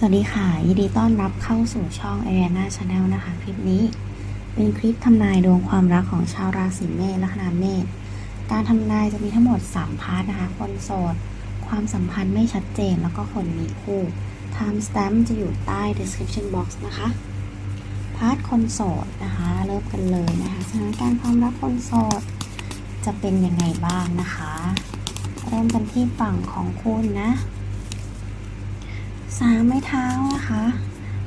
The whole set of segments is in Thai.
สวัสดีค่ะ ยินดีต้อนรับเข้าสู่ช่อง Ariana Channel นะคะ คลิปนี้ เป็นคลิปทำนายดวงความรักของชาวราศีเมษและคณะเมษการทำนายจะมีทั้งหมด 3 พาร์ทนะคะ คนโสด ความสัมพันธ์ไม่ชัดเจนแล้วก็คนมีคู่ Time Stamp จะอยู่ใต้ description box นะคะ พาร์ทคนโสดนะคะ เริ่มกันเลยนะคะสถานการณ์ความรักคนโสด จะเป็นยังไงบ้างนะคะ เริ่มกันที่ฝั่งของคุณนะ สามไม้เท้านะคะ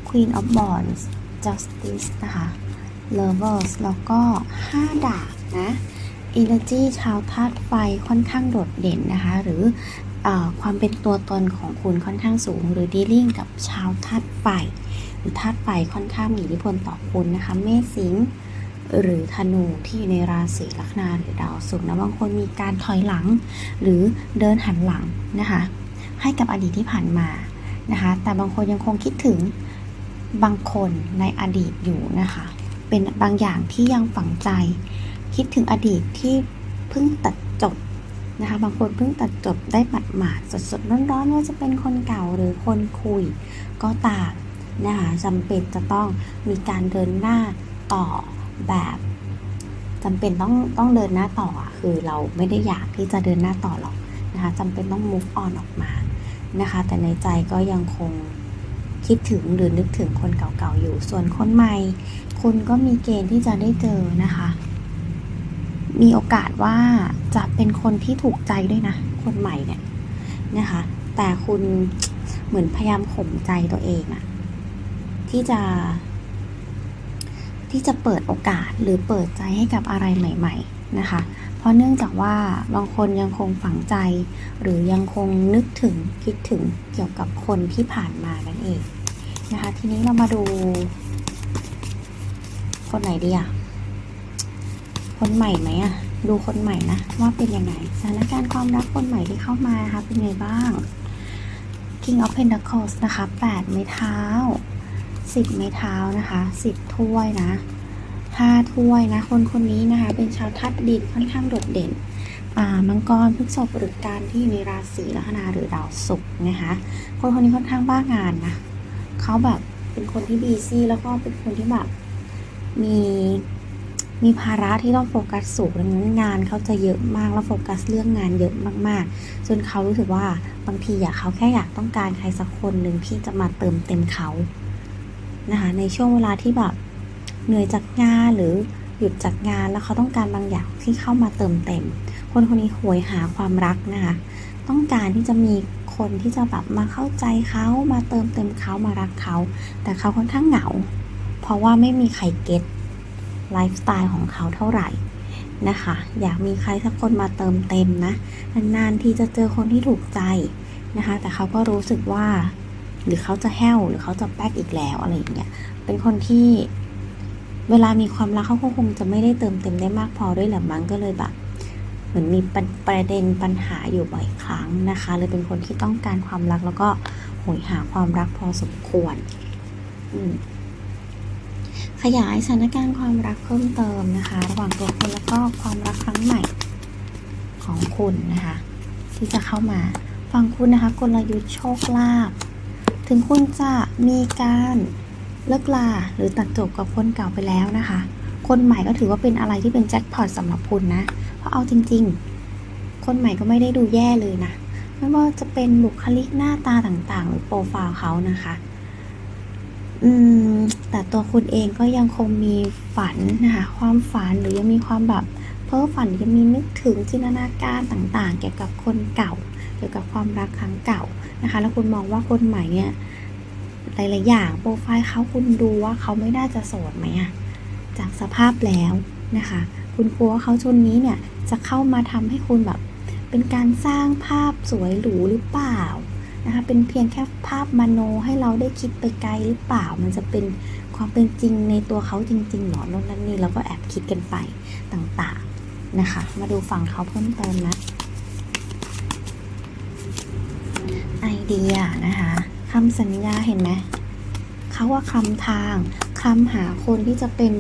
Queen of Wands Justice นะคะ Lovers แล้วก็ 5 ดาบนะ Energy ชาวธาตุไฟค่อนข้างโดดเด่นนะคะ หรืออความเป็นตัวตนของคุณค่อนข้างสูง หรือ dealing กับชาวธาตุไฟ หรือธาตุไฟค่อนข้างมีอิทธิพลต่อคุณนะคะ เมษสิงห์หรือธนูที่อยู่ในราศีลัคนาหรือดาวศุกร์นะบางคนมีการถอยหลัง หรือเดินหันหลังนะคะ ให้กับอดีตที่ผ่านมา นะคะ แต่บางคนยังคงคิดถึงบางคนในอดีตอยู่นะคะ เป็นบางอย่างที่ยังฝังใจ คิดถึงอดีตที่เพิ่งตัดจบนะคะ บางคนเพิ่งตัดจบได้หมาดหมาดสดๆร้อนๆว่าจะเป็นคนเก่าหรือคนคุยก็ตามนะคะจำเป็นจะต้องมีการเดินหน้าต่อแบบจำเป็นต้องต้องเดินหน้าต่อคือเราไม่ได้อยากที่จะเดินหน้าต่อหรอกนะคะจำเป็นต้อง move on ออกมา นะคะ แต่ในใจก็ยังคงคิดถึงหรือนึกถึงคนเก่าๆอยู่ ส่วนคนใหม่ คุณก็มีเกณฑ์ที่จะได้เจอนะคะ มีโอกาสว่าจะเป็นคนที่ถูกใจด้วยนะ คนใหม่เนี่ยนะคะ แต่คุณเหมือนพยายามข่มใจตัวเองอะที่จะ ที่จะเปิดโอกาสหรือเปิดใจให้กับอะไรใหม่ ๆ นะคะ เพราะเนื่องจากว่าบางคนยังคงฝังใจ หรือยังคงนึกถึงคิดถึงเกี่ยวกับคนที่ผ่านมานั่นเองนะคะ ทีนี้เรามาดู คนไหนดีอะคนใหม่ไหมอะดูคนใหม่นะว่าเป็นยังไงสถานการณ์ความรักคนใหม่ที่เข้ามานะคะเป็นไงบ้าง King of Pentacles นะคะ8ไม้เท้า 10 ไม้เท้านะคะ 10 ถ้วยนะ 5ถ้วยนะ คนคนนี้นะคะ เป็นชาวทัดดินค่อนข้างโดดเด่นอ่ามังกรพฤษภหรือการที่อยู่ในราศีลัคนาหรือดาวศุกร์นะคะคนคนนี้ค่อนข้างบ้างานนะเขาแบบเป็นคนที่บีซี่แล้วก็เป็นคนที่แบบมีมีภาระที่ต้องโฟกัสสูงดังนั้นงานเขาจะเยอะมากแล้วโฟกัสเรื่องงานเยอะมากๆ จนเขารู้สึกว่าบางทีอยากเขาแค่อยากต้องการใครสักคนหนึ่งที่จะมาเติมเต็มเขานะคะในช่วงเวลาที่แบบ เหนื่อยจากงานหรือหยุดจากงานแล้วเขาต้องการบางอย่างที่เข้ามาเติมเต็ม คนคนนี้หวยหาความรักนะคะต้องการที่จะมีคนที่จะแบบมาเข้าใจเขามาเติมเต็มเขามารักเขา แต่เขาค่อนข้างเหงา เพราะว่าไม่มีใครเก็ตไลฟ์สไตล์ของเขาเท่าไหร่นะคะ อยากมีใครสักคนมาเติมเต็มนะนานๆที่จะเจอคนที่ถูกใจนะคะ แต่เขาก็รู้สึกว่า หรือเขาจะแห้วหรือเขาจะแป๊กอีกแล้วอะไรอย่างเงี้ยเป็นคนที่ เวลามีความรักเขาก็คงจะไม่ได้เติมเต็มได้มากพอด้วยแหละมั้งก็เลยแบบเหมือนมีประประเด็นปัญหาอยู่บ่อยครั้งนะคะเลยเป็นคนที่ต้องการความรักแล้วก็โหยหาความรักพอสมควร ขยายสถานการณ์ความรักเพิ่มเติมนะคะ ระหว่างตัวคุณแล้วก็ความรักครั้งใหม่ของคุณนะคะ ที่จะเข้ามาฟังคุณนะคะกลยุทธ์โชคลาภถึงคุณจะมีการ เลิกลาหรือตัดจบกับคนเก่าไปแล้วนะคะ คนใหม่ก็ถือว่าเป็นอะไรที่เป็นแจ็คพอตสำหรับคุณนะ เพราะเอาจริง ๆ คนใหม่ก็ไม่ได้ดูแย่เลยนะ ไม่ว่าจะเป็นบุคลิกหน้าตาต่างๆ หรือโปรไฟล์เขานะคะ อืม แต่ตัวคุณเองก็ยังคงมีฝันนะคะ ความฝันหรือยังมีความแบบเพ้อฝันยังมีนึกถึงจินตนาการต่างๆ เกี่ยวกับคนเก่า เกี่ยวกับความรักครั้งเก่านะคะ แล้วคุณมองว่าคนใหม่เนี่ย หลายๆอย่างโปรไฟล์เขาคุณดูว่าเขาไม่น่าจะโสดไหมอะจากสภาพแล้วนะคะ คุณกลัวว่าเขาชนนี้เนี่ยจะเข้ามาทำให้คุณแบบ เป็นการสร้างภาพสวยหรูหรือเปล่านะคะเป็นเพียงแค่ภาพมโนให้เราได้คิดไปไกลหรือเปล่า มันจะเป็นความเป็นจริงในตัวเขาจริงๆหรอโน่นนั่นนี่เราก็แอบคิดกันไปต่างๆนะคะ มาดูฝั่งเขาเพิ่มเติมนะไอเดียนะคะ คำสัญญาเห็นไหมเขาว่าคำทางคำหาคนที่จะเป็น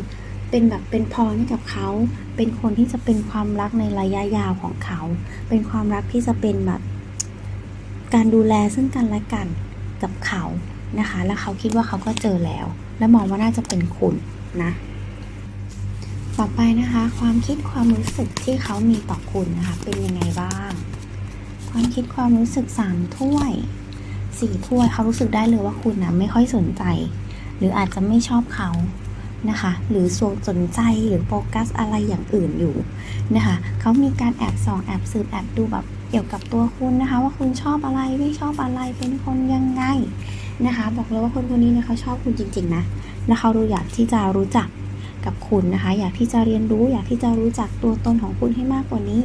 เป็นแบบเป็นพรให้กับเขา เป็นคนที่จะเป็นความรักในระยะยาวของเขา เป็นความรักที่จะเป็นแบบ การดูแลซึ่งกันและกันกับเขานะคะ แล้วเขาคิดว่าเขาก็เจอแล้ว และมองว่าน่าจะเป็นคุณนะ ต่อไปนะคะ ความคิดความรู้สึกที่เขามีต่อคุณนะคะ เป็นยังไงบ้าง ความคิดความรู้สึกสามถ้วย สี่ถ้วยเขารู้สึกได้เลยว่าคุณนะไม่ค่อยสนใจ หรืออาจจะไม่ชอบเขานะคะ หรือสนใจหรือโฟกัสอะไรอย่างอื่นอยู่นะคะเขามีการแอบส่องแอบสืบแอบดูแบบเกี่ยวกับตัวคุณนะคะ ว่าคุณชอบอะไรไม่ชอบอะไรเป็นคนยังไงนะคะ บอกเลยว่าคนคนนี้เนี่ยเขาชอบคุณจริง ๆ นะ และเขารู้อยากที่จะรู้จัก กับคุณนะคะ อยากที่จะเรียนรู้ อยากที่จะรู้จักตัวตนของคุณให้มากกว่านี้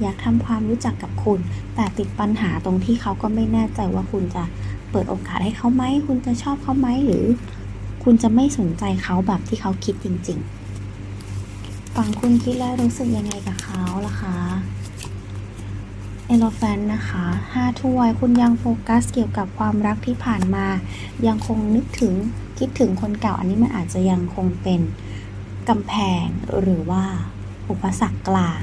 อยากทำความรู้จักกับคุณ แต่ติดปัญหาตรงที่เขาก็ไม่แน่ใจว่าคุณจะเปิดโอกาสให้เขาไหม คุณจะชอบเขาไหมหรือ คุณจะไม่สนใจเขาแบบที่เขาคิดจริงๆฝั่งคุณคิดแล้วรู้สึกยังไงกับเขาล่ะคะเอโลแฟนนะคะห้าถ้วยคุณยังโฟกัสเกี่ยวกับความรักที่ผ่านมา ยังคงนึกถึงคิดถึงคนเก่าอันนี้มันอาจจะยังคงเป็น กำแพงหรือว่าอุปสรรคกลาง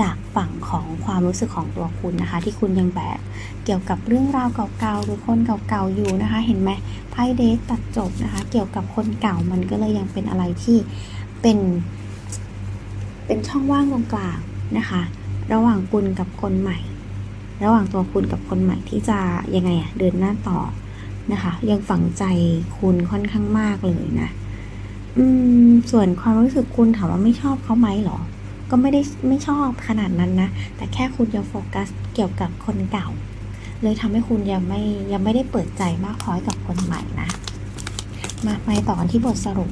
จากฝั่งของความรู้สึกของตัวคุณนะคะ ที่คุณยังแบกเกี่ยวกับเรื่องราวเก่าๆหรือคนเก่าๆอยู่นะคะ เห็นไหมไพ่เดทตัดจบนะคะ เกี่ยวกับคนเก่ามันก็เลยยังเป็นอะไรที่เป็น เป็นช่องว่างตรงกลางนะคะ ระหว่างคุณกับคนใหม่ ระหว่างตัวคุณกับคนใหม่ที่จะยังไงอะเดินหน้าต่อนะคะ ยังฝังใจคุณค่อนข้างมากเลยนะ อืม ส่วนความรู้สึกคุณถามว่าไม่ชอบเขาไหมเหรอ ก็ไม่ได้ไม่ชอบขนาดนั้นนะ แต่แค่คุณยังโฟกัสเกี่ยวกับคนเก่า เลยทำให้คุณยังไม่ยังไม่ได้เปิดใจมากพอให้กับคนใหม่นะ มาไปต่อกันที่บทสรุป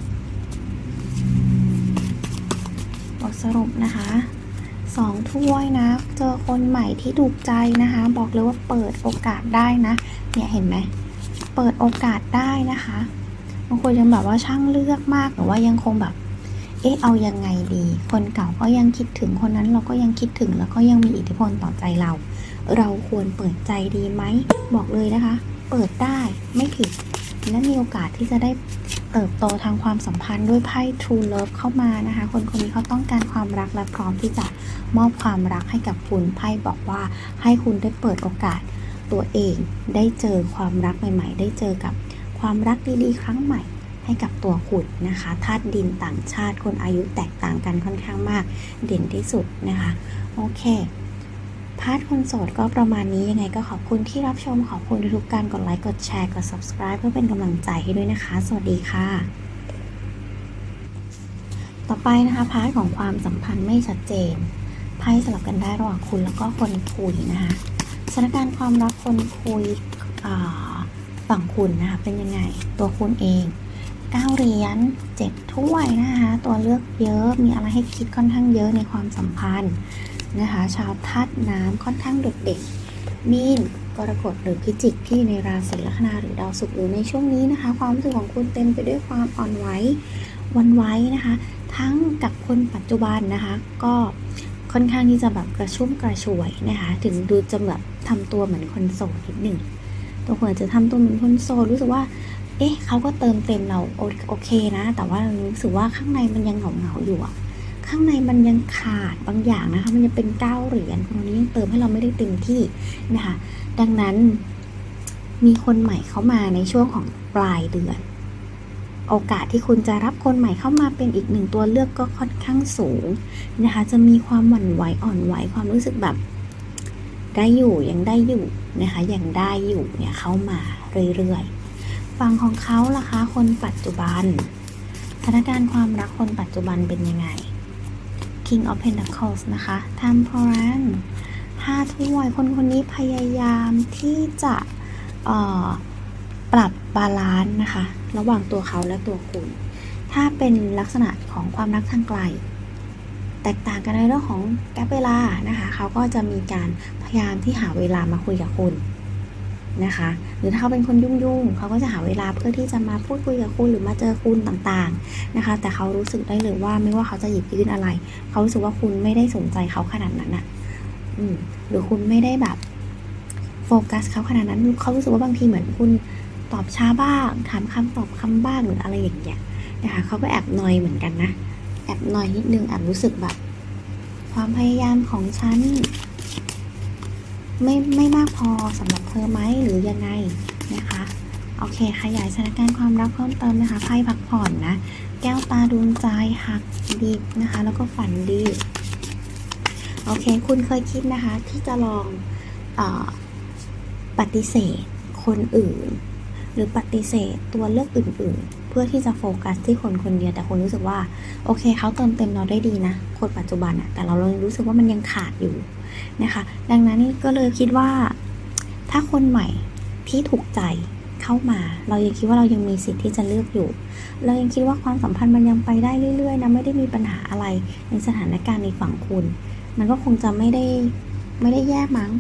บทสรุปนะคะสองถ้วยนะ เจอคนใหม่ที่ถูกใจนะคะ บอกเลยว่าเปิดโอกาสได้นะ เนี่ยเห็นไหม เปิดโอกาสได้นะคะ บางคนยังแบบว่าช่างเลือกมากหรือว่ายังคงแบบ เอ๊ะเอายังไงดี คนเก่าก็ยังคิดถึงคนนั้นเราก็ยังคิดถึงแล้วก็ยังมีอิทธิพลต่อใจเรา เราควรเปิดใจดีไหมบอกเลยนะคะ เปิดได้ไม่ผิดและมีโอกาสที่จะได้เติบโตทางความสัมพันธ์ด้วยไพ่ True Love เข้ามานะคะ คนคนนี้เขาต้องการความรักและพร้อมที่จะมอบความรักให้กับคุณไพ่บอกว่าให้คุณได้เปิดโอกาสตัวเอง ได้เจอความรักใหม่ ๆ ได้เจอกับ ความรักดีๆ ครั้งใหม่ให้กับตัวคุณนะคะธาตุดินต่างชาติคนอายุแตกต่างกันค่อนข้างมาก เด่นที่สุดนะคะ โอเคพาร์ทคนโสดก็ประมาณนี้ยังไงก็ขอบคุณที่รับชมขอบคุณทุกการกดไลค์กดแชร์กด subscribe เพื่อเป็นกำลังใจให้ด้วยนะคะ สวัสดีค่ะ ต่อไปนะคะพาร์ทของความสัมพันธ์ไม่ชัดเจนไพ่สลับกันได้ระหว่างคุณแล้วก็คนคุยนะคะสถานการณ์ความรักคนคุยอ่า ฝั่งคุณนะคะเป็นยังไง ตัวคุณเองเก้าเหรียญเจ็ดถ้วยนะคะ ตัวเลือกเยอะมีอะไรให้คิดค่อนข้างเยอะในความสัมพันธ์นะคะ ชาวธาตุน้ำค่อนข้างโดดเด่นมีนกรกฎหรือพิจิกที่ในราศีลัคนาหรือดาวศุกร์หรือในช่วงนี้นะคะ ความรู้สึกของคุณเต็มไปด้วยความอ่อนไหววันไหว้นะคะ ทั้งกับคนปัจจุบันนะคะ ก็ค่อนข้างที่จะแบบกระชุ่มกระชวยนะคะ ถึงดูจะแบบทำตัวเหมือนคนโสดนิดหนึ่ง ตัวคนอาจจะทำตัวเหมือนคนโสดรู้สึกว่า เอ๊ะเขาก็เติมเต็มเราโอโอเคนะ แต่ว่ารู้สึกว่าข้างในมันยังเหงาเหงาอยู่อะข้างในมันยังขาดบางอย่างนะคะ มันยังเป็นเก้าเหรียญคนนี้ยังเติมให้เราไม่ได้เต็มที่นะคะ ดังนั้นมีคนใหม่เข้ามาในช่วงของปลายเดือน โอกาสที่คุณจะรับคนใหม่เข้ามาเป็นอีกหนึ่งตัวเลือกก็ค่อนข้างสูงนะคะ จะมีความหวั่นไหวอ่อนไหวความรู้สึกแบบ ได้อยู่ยังได้อยู่นะคะยังได้อยู่เนี่ยเข้ามาเรื่อยๆฝั่งของเขาล่ะคะ คนปัจจุบันสถานการณ์ความรักคนปัจจุบันเป็นยังไง King of Pentacles นะคะ Temperance ห้าถ้วยคนคนนี้พยายามที่จะปรับบาลานซ์นะคะ ระหว่างตัวเขาและตัวคุณ ถ้าเป็นลักษณะของความรักทางไกล แตกต่างกันในเรื่องของแกลเวลานะคะเขาก็จะมีการพยายามที่หาเวลามาคุยกับคุณนะคะ หรือถ้าเขาเป็นคนยุ่งๆเขาก็จะหาเวลาเพื่อที่จะมาพูดคุยกับคุณหรือมาเจอคุณต่างๆนะคะ แต่เขารู้สึกได้เลยว่าไม่ว่าเขาจะหยิบยื่นอะไร เขารู้สึกว่าคุณไม่ได้สนใจเขาขนาดนั้นอะอืมหรือคุณไม่ได้แบบโฟกัสเขาขนาดนั้นเขารู้สึกว่าบางทีเหมือนคุณตอบช้าบ้าง ถามคำตอบคำบ้างหรืออะไรอย่างเงี้ยนะคะเขาก็แอบนอยเหมือนกันนะ แอบนอยนิดนึงแอบรู้สึกแบบ ความพยายามของฉัน ไม่ไม่มากพอสำหรับเธอไหมหรือยังไงนะคะโอเคขยายสถานการณ์ความรักเพิ่มเติมนะคะไพ่พักผ่อนนะแก้วตาดวงใจหักดิบนะคะ แล้วก็ฝันดีโอเค คุณเคยคิดนะคะ ที่จะลองอปฏิเสธคนอื่น หรือปฏิเสธตัวเลือกอื่น ๆ พื่อที่จะโฟกัสที่คนคนเดียวแต่คุณรู้สึกว่า โอเคเขาเติมเต็มเราได้ดีนะคนปัจจุบันอะแต่เราเลยรู้สึกว่ามันยังขาดอยู่นะคะ ดังนั้นก็เลยคิดว่า ถ้าคนใหม่ที่ถูกใจเข้ามา เรายังคิดว่าเรายังมีสิทธิ์ที่จะเลือกอยู่ เรายังคิดว่าความสัมพันธ์มันยังไปได้เรื่อยๆนะไม่ได้มีปัญหาอะไรในสถานการณ์ในฝั่งคุณ มันก็คงจะไม่ได้ไม่ได้แย่มั้ง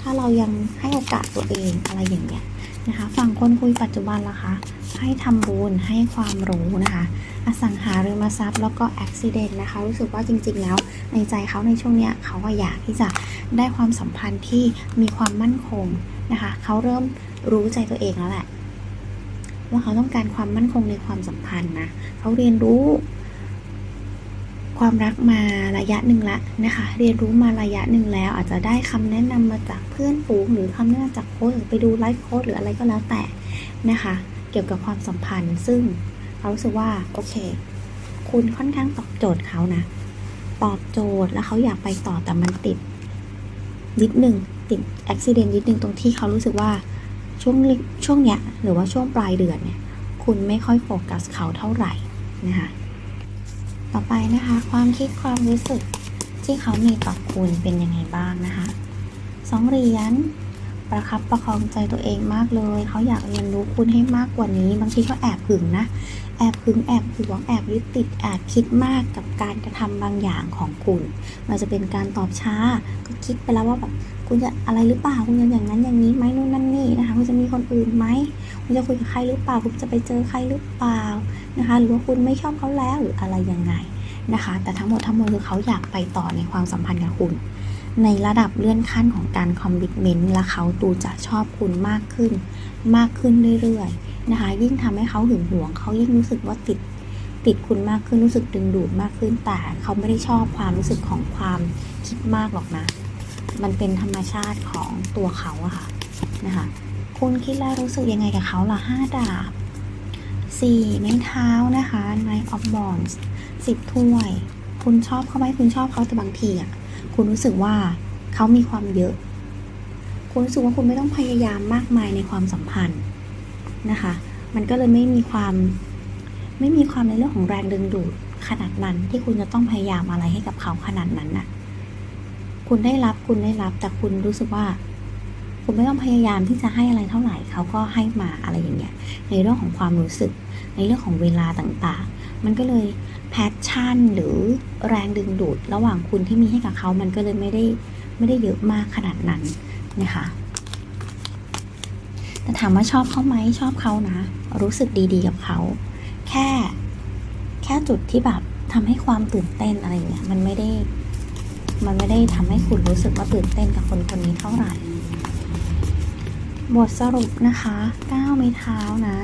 ถ้าเรายังให้โอกาสตัวเองอะไรอย่างเงี้ยนะคะ ฝั่งคนคุยปัจจุบันล่ะคะ ให้ทำบุญให้ความรู้นะคะอสังหาริมทรัพย์แล้วก็อุบิเหตุนะคะรู้สึกว่าจริง ๆ แล้วในใจเขาในช่วงเนี้ยเขาก็อยากที่จะได้ความสัมพันธ์ที่มีความมั่นคงนะคะเขาเริ่มรู้ใจตัวเองแล้วแหละว่าเขาต้องการความมั่นคงในความสัมพันธ์นะเขาเรียนรู้ความรักมาระยะหนึ่งละนะคะ เรียนรู้มาระยะหนึ่งแล้ว อาจจะได้คำแนะนำมาจากเพื่อนฝูงหรือคำแนะนำจากโค้ชหรือไปดูไลฟ์โค้ชหรืออะไรก็แล้วแต่นะคะ เกี่ยวกับความสัมพันธ์ ซึ่งเขารู้สึกว่าโอเค คุณค่อนข้างตอบโจทย์เขานะ ตอบโจทย์แล้วเขาอยากไปต่อแต่มันติดนิดหนึ่งติดอุบิเหตุนิดหนึ่งตรงที่เขารู้สึกว่าช่วงช่วงเนี้ยหรือว่าช่วงปลายเดือนเนี่ยคุณไม่ค่อยโฟกัสเขาเท่าไหร่นะคะต่อไปนะคะ ความคิดความรู้สึกที่เขามีต่อคุณเป็นยังไงบ้างนะคะสองเหรียญ ประคับประคองใจตัวเองมากเลย เขาอยากเรียนรู้คุณให้มากกว่านี้ บางทีก็แอบหึงนะ แอบหึงแอบหวงแอบยึดติดแอบคิดมากกับการกระทำบางอย่างของคุณมันจะเป็นการตอบช้า ก็คิดไปแล้วว่าแบบคุณจะอะไรหรือเปล่าคุณจะอย่างนั้นอย่างนี้ไหมนู่นนั่นนี่นะคะคุณจะมีคนอื่นไหมคุณจะคุยกับใครหรือเปล่าคุณจะไปเจอใครหรือเปล่านะคะ หรือว่าคุณไม่ชอบเขาแล้วหรืออะไรยังไงนะคะ แต่ทั้งหมดทั้งมวลคือเขาอยากไปต่อในความสัมพันธ์กับคุณ ในระดับเลื่อนขั้นของการคอมมิชเมนต์และเขาดูจะชอบคุณมากขึ้น มากขึ้นเรื่อยๆนะคะ ยิ่งทำให้เขาหึงหวง เขายิ่งรู้สึกว่าติดติดคุณมากขึ้นรู้สึกดึงดูดมากขึ้นแต่เขาไม่ได้ชอบความรู้สึกของความคิดมากหรอกนะ มันเป็นธรรมชาติของตัวเขาอะค่ะนะคะคุณคิดแล้วรู้สึกยังไงกับเขาล่ะห้าดาบสี่ไม้เท้านะคะ Knight of Wands สิบถ้วย คุณชอบเขาไหมคุณชอบเขาแต่บางทีอะ คุณรู้สึกว่าเขามีความเยอะ คุณรู้สึกว่าคุณไม่ต้องพยายามมากมายในความสัมพันธ์นะคะ มันก็เลยไม่มีความไม่มีความในเรื่องของแรงดึงดูดขนาดนั้นที่คุณจะต้องพยายามอะไรให้กับเขาขนาดนั้นน่ะ คุณได้รับคุณได้รับ แต่คุณรู้สึกว่า คุณไม่ต้องพยายามที่จะให้อะไรเท่าไหร่เขาก็ให้มาอะไรอย่างเงี้ย ในเรื่องของความรู้สึก ในเรื่องของเวลาต่างๆ มันก็เลยแพชชั่นหรือแรงดึงดูดระหว่างคุณที่มีให้กับเขา มันก็เลยไม่ได้ไม่ได้เยอะมากขนาดนั้นนะคะแต่ถามว่าชอบเขาไหมชอบเขานะ รู้สึกดีๆกับเขา แค่แค่จุดที่แบบทำให้ความตื่นเต้นอะไรเงี้ยมันไม่ได้ มันไม่ได้ทำให้คุณรู้สึกว่าตื่นเต้นกับคนคนนี้เท่าไหร่บทสรุปนะคะก้าวไม้เท้านะ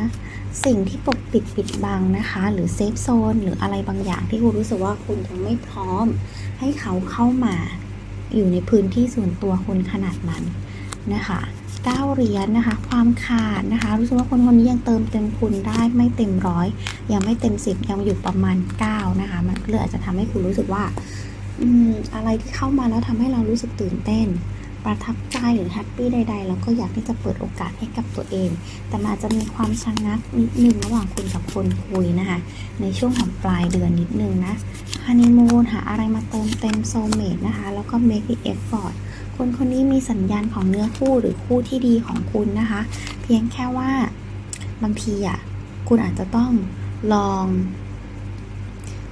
สิ่งที่ปกปิดปิดบังนะคะ หรือเซฟโซนหรืออะไรบางอย่างที่คุณรู้สึกว่าคุณยังไม่พร้อม ให้เขาเข้ามาอยู่ในพื้นที่ส่วนตัวคุณขนาดนั้นนะคะเก้าเหรียญนะคะ ความขาดนะคะ รู้สึกว่าคนคนนี้ยังเติมเต็มคุณได้ไม่เต็มร้อยยังไม่เต็มสิบยังอยู่ประมาณ9นะคะ มันก็เลยอาจจะทำให้คุณรู้สึกว่า อืมอะไรที่เข้ามาแล้วทำให้เรารู้สึกตื่นเต้น ประทับใจหรือแฮปปี้ใดๆเราก็อยากที่จะเปิดโอกาสให้กับตัวเอง แต่มันอาจจะมีความชะงงักนิดนึงระหว่างคุณกับคนคุยนะคะ ในช่วงของปลายเดือนนิดนึงนะฮันนีมูนหาอะไรมาเติมเต็มโซเมตนะคะ แล้วก็ make the effort คนคนนี้มีสัญญาณของเนื้อคู่หรือคู่ที่ดีของคุณนะคะ เพียงแค่ว่าบางทีอะคุณอาจจะต้องลอง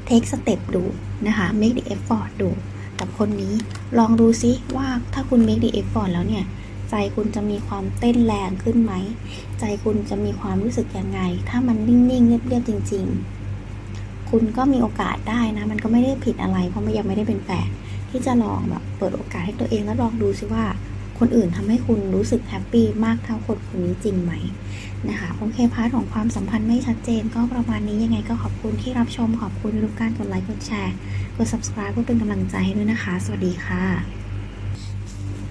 take step ดูนะคะ make the effort ดู กับคนนี้ ลองดูซิว่าถ้าคุณ make the effort แล้วเนี่ย ใจคุณจะมีความเต้นแรงขึ้นไหม ใจคุณจะมีความรู้สึกยังไง ถ้ามันนิ่งๆ เรียบๆ จริง ๆ คุณก็มีโอกาสได้นะ มันก็ไม่ได้ผิดอะไร เพราะมันยังไม่ได้เป็นแฟนที่จะลองแบบเปิดโอกาสให้ตัวเองแล้วลองดูซิว่า คนอื่นทำให้คุณรู้สึกแฮปปี้มากเท่าคนคนนี้จริงไหมนะคะโอเคพาร์ทของความสัมพันธ์ไม่ชัดเจน ก็ประมาณนี้ยังไงก็ขอบคุณที่รับชมขอบคุณทุกการกดไลค์กดแชร์กด subscribe เพื่อเป็นกำลังใจให้ด้วยนะคะ สวัสดีค่ะ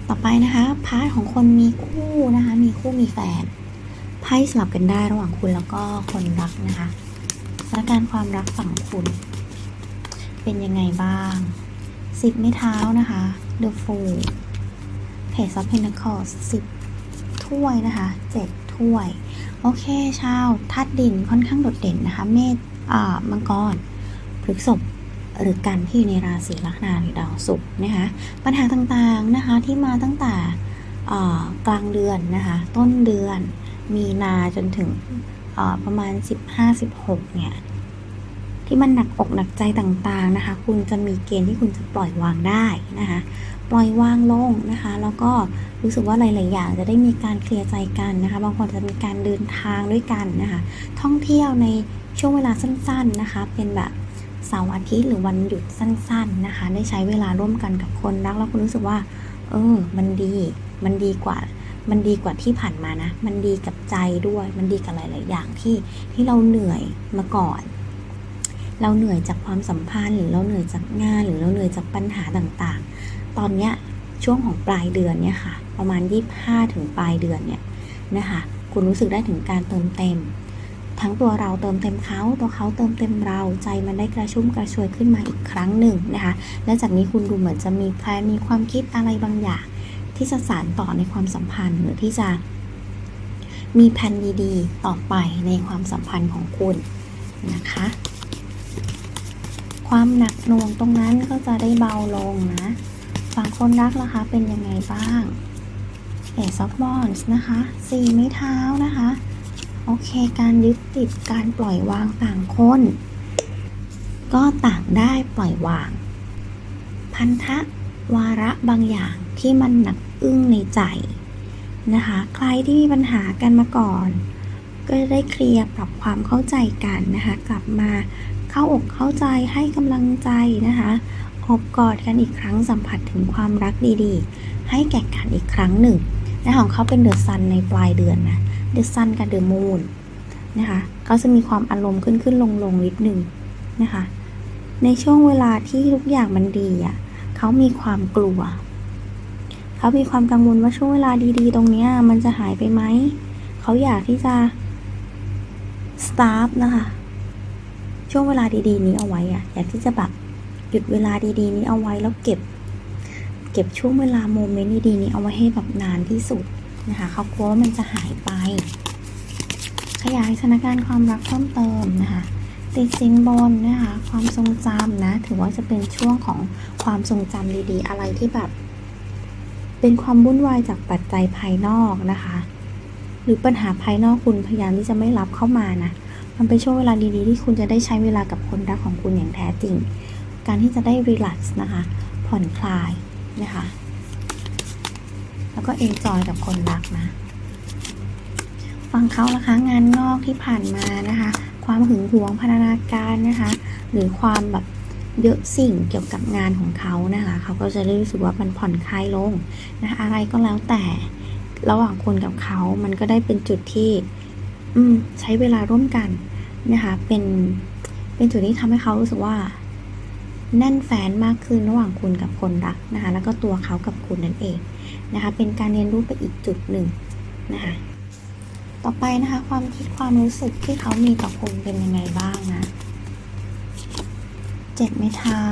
ต่อไปนะคะพาร์ทของคนมีคู่นะคะมีคู่มีแฟนไพ่สลับกันได้ระหว่างคุณแล้วก็คนรักนะคะสถานการณ์ความรักฝั่งคุณ เป็นยังไงบ้างสิบไม้เท้านะคะ The Fool Page of Pentacles สิบถ้วยนะคะเจ็ดถ้วย โอเคชาวธาตุดินค่อนข้างโดดเด่นนะคะ เมษอ่ามังกรพฤษภหรือกันที่อยู่ในราศีลัคนาหรือดาวศุกร์นะคะ ปัญหาต่างๆนะคะที่มาตั้งแต่กลางเดือนนะคะ ต้นเดือนมีนาจนถึงประมาณ 15-16 เนี่ย ที่มันหนักอกหนักใจต่างๆนะคะ คุณจะมีเกณฑ์ที่คุณจะปล่อยวางได้นะคะ ปล่อยวางลงนะคะ แล้วก็รู้สึกว่าหลายๆอย่างจะได้มีการเคลียร์ใจกันนะคะ บางคนจะมีการเดินทางด้วยกันนะคะ ท่องเที่ยวในช่วงเวลาสั้น ๆนะคะ เป็นแบบเสาร์อาทิตย์หรือวันหยุดสั้น ๆนะคะ ได้ใช้เวลาร่วมกันกับคนรักแล้วคุณรู้สึกว่า เออ มันดี มันดีกว่ามันดีกว่าที่ผ่านมานะ มันดีกับใจด้วย มันดีกับหลาย ๆ อย่างที่ที่เราเหนื่อยมาก่อน เราเหนื่อยจากความสัมพันธ์ หรือเราเหนื่อยจากงาน หรือเราเหนื่อยจากปัญหาต่างๆ ตอนเนี้ยช่วงของปลายเดือนเนี่ยค่ะ ประมาณ 25 ถึงปลายเดือนเนี่ยนะคะคุณรู้สึกได้ถึงการเติมเต็ม ทั้งตัวเราเติมเต็มเขาตัวเขาเติมเต็มเราใจมันได้กระชุ่มกระชวยขึ้นมาอีกครั้งหนึ่งนะคะและจากนี้คุณดูเหมือนจะมีแพลนมีความคิดอะไรบางอย่าง ที่จะสานต่อในความสัมพันธ์หรือที่จะ มีแผนดีๆ ต่อไปในความสัมพันธ์ของคุณนะคะ ความหนักหน่วงตรงนั้นก็จะได้เบาลงนะ ฝั่งคนรักล่ะคะเป็นยังไงบ้าง เอซอฟมอนส์นะคะสี่ไม้เท้านะคะ โอเค การยึดติดการปล่อยวางต่างคน ก็ต่างได้ปล่อยวาง พันธะวาระบางอย่างที่มันหนักอึ้งในใจนะคะ ใครที่มีปัญหากันมาก่อน ก็ได้เคลียร์ปรับความเข้าใจกันนะคะ กลับมา เข้าอกเข้าใจให้กำลังใจนะคะอบกอดกันอีกครั้งสัมผัสถึงความรักดีๆ ให้แก่กันอีกครั้งหนึ่งนะของเขาเป็นเดือะซันในปลายเดือนนะเดือะซันกับเดือะมูนนะคะเขาจะมีความอารมณ์ขึ้นขึ้นลงลงนิดหนึ่งนะคะในช่วงเวลาที่ทุกอย่างมันดีอะเขามีความกลัว เขามีความกังวลว่าช่วงเวลาดีๆ ตรงเนี้ยมันจะหายไปไหม เขาอยากที่จะสตาร์ทนะคะ ช่วงเวลาดีๆ นี้เอาไว้อะอยากที่จะแบบหยุดเวลาดีๆ นี้เอาไว้แล้วเก็บ เก็บช่วงเวลาโมเมนต์ดีๆนี้เอาไว้ให้แบบนานที่สุดนะคะเขากลัวว่ามันจะหายไป ขยายสถานการณ์ความรักเพิ่มเติมนะคะติดสินบนนะคะความทรงจำนะถือว่าจะเป็นช่วงของความทรงจำดีๆ อะไรที่แบบ เป็นความวุ่นวายจากปัจจัยภายนอกนะคะ หรือปัญหาภายนอกคุณพยายามที่จะไม่รับเข้ามานะ มันเป็นช่วงเวลาดีๆ ที่คุณจะได้ใช้เวลากับคนรักของคุณอย่างแท้จริง การที่จะได้รีแลกซ์นะคะ ผ่อนคลายนะคะ แล้วก็เอนจอยกับคนรักนะ ฟังเขาละคะ งานนอกที่ผ่านมานะคะ ความหึงหวงพันธนาการนะคะ หรือความแบบเยอะสิ่งเกี่ยวกับงานของเขานะคะ เขาก็จะได้รู้สึกว่ามันผ่อนคลายลงนะคะ อะไรก็แล้วแต่ระหว่างคนกับเขา มันก็ได้เป็นจุดที่ อืมใช้เวลาร่วมกันนะคะ เป็นเป็นจุดที่ทำให้เขารู้สึกว่า แน่นแฟนมากขึ้นระหว่างคุณกับคนรักนะคะ แล้วก็ตัวเขากับคุณนั่นเองนะคะ เป็นการเรียนรู้ไปอีกจุดหนึ่งนะคะต่อไปนะคะ ความคิดความรู้สึกที่เขามีต่อคุณเป็นยังไงบ้างนะเจ็ดไม้เท้า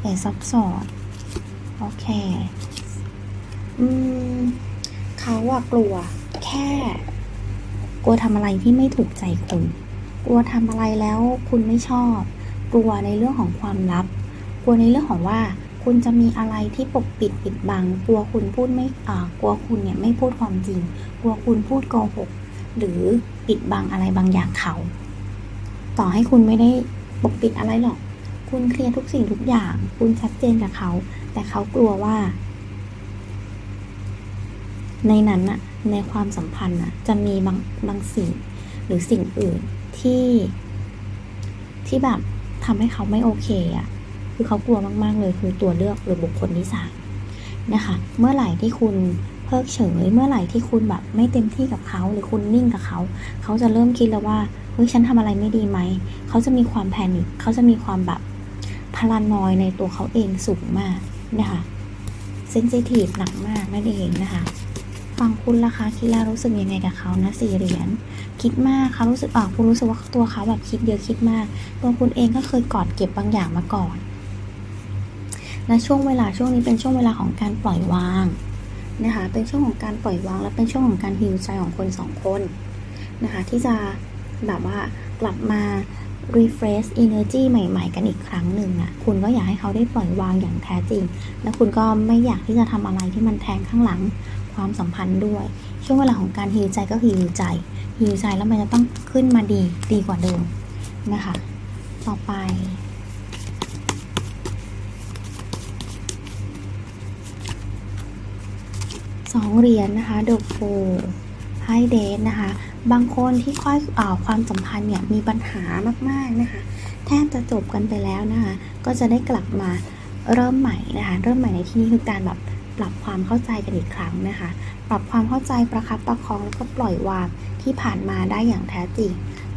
เอซับสอดโอเคอืมเขาอะกลัวแค่ กลัวทำอะไรที่ไม่ถูกใจคุณ กลัวทำอะไรแล้วคุณไม่ชอบ กลัวในเรื่องของความลับ กลัวในเรื่องของว่าคุณจะมีอะไรที่ปกปิดปิดบัง กลัวคุณพูดไม่อ่ากลัวคุณเนี่ยไม่พูดความจริง กลัวคุณพูดโกหก หรือปิดบังอะไรบางอย่างเขา ต่อให้คุณไม่ได้ปกปิดอะไรหรอก คุณเคลียร์ทุกสิ่งทุกอย่าง คุณชัดเจนกับเขา แต่เขากลัวว่า ในนั้นอะในความสัมพันธ์อะจะมีบางบางสิ่ง หรือสิ่งอื่นที่ที่แบบทำให้เขาไม่โอเคอะคือเขากลัวมาก ๆ เลยคือตัวเลือกหรือบุคคลที่สามนะคะ เมื่อไหร่ที่คุณเพิกเฉยเมื่อไหร่ที่คุณแบบไม่เต็มที่กับเขาหรือคุณนิ่งกับเขา เขาจะเริ่มคิดแล้วว่าเฮ้ยฉันทำอะไรไม่ดีไหม เขาจะมีความแพนิคเขาจะมีความแบบพลานอยในตัวเขาเองสูงมากนะคะเซนซิทีฟหนักมากนั่นเองนะคะ ฝั่งคุณล่ะคะคิดแล้วรู้สึกยังไงกับเขานะสี่เหรียญคิดมากเขารู้สึกออกคุณรู้สึกว่าตัวเขาแบบคิดเยอะคิดมากตัวคุณเองก็เคยกอดเก็บบางอย่างมาก่อนและช่วงเวลาช่วงนี้เป็นช่วงเวลาของการปล่อยวางนะคะเป็นช่วงของการปล่อยวาง และเป็นช่วงของการฮิวใจของคนสองคนนะคะที่จะแบบว่ากลับมา refresh energy ใหม่ ๆ กันอีกครั้งหนึ่งอะคุณก็อยากให้เขาได้ปล่อยวางอย่างแท้จริง และคุณก็ไม่อยากที่จะทำอะไรที่มันแทงข้างหลัง ความสัมพันธ์ด้วย ช่วงเวลาของการฮิวใจก็คือฮิวใจฮิวใจแล้วมันจะต้องขึ้นมาดีดีกว่าเดิมนะคะ ต่อไปสองเหรียญนะคะดอกโฟไพ่เดทนะคะ บางคนที่ค่อยอ่าความสัมพันธ์เนี่ยมีปัญหามากๆนะคะแทบจะจบกันไปแล้วนะคะ ก็จะได้กลับมาเริ่มใหม่นะคะ เริ่มใหม่ในที่นี้คือการแบบ ปรับความเข้าใจกันอีกครั้งนะคะ ปรับความเข้าใจประคับประคองแล้วก็ปล่อยวางที่ผ่านมาได้อย่างแท้จริง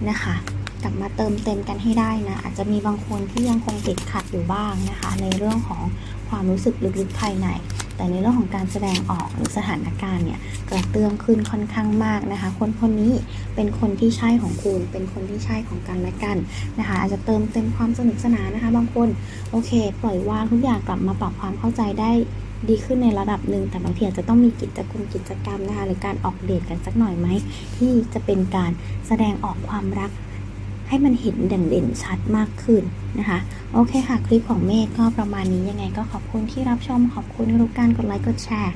นะคะ กลับมาเติมเต็มกันให้ได้นะ อาจจะมีบางคนที่ยังคงติดขัดอยู่บ้างนะคะ ในเรื่องของความรู้สึกลึกๆภายใน แต่ในเรื่องของการแสดงออกหรือสถานการณ์เนี่ยกระเตื้องขึ้นค่อนข้างมากนะคะ คนคนนี้เป็นคนที่ใช่ของคุณ เป็นคนที่ใช่ของกันและกันนะคะ อาจจะเติมเต็มความสนุกสนานนะคะ บางคนโอเค ปล่อยวางทุกอย่างกลับมาปรับความเข้าใจได้ ดีขึ้นในระดับหนึ่งแต่บางทีอาจจะต้องมีกิจกรรมกิจกรรมนะคะหรือการออกเดทกันสักหน่อยไหมที่จะเป็นการแสดงออกความรัก ให้มันเห็นเด่นเด่นชัดมากขึ้นนะคะโอเคค่ะ คลิปของเมฆก็ประมาณนี้ยังไงก็ขอบคุณที่รับชมขอบคุณทุกการกดไลค์กดแชร์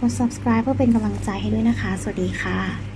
กด subscribe เพื่อเป็นกำลังใจให้ด้วยนะคะ สวัสดีค่ะ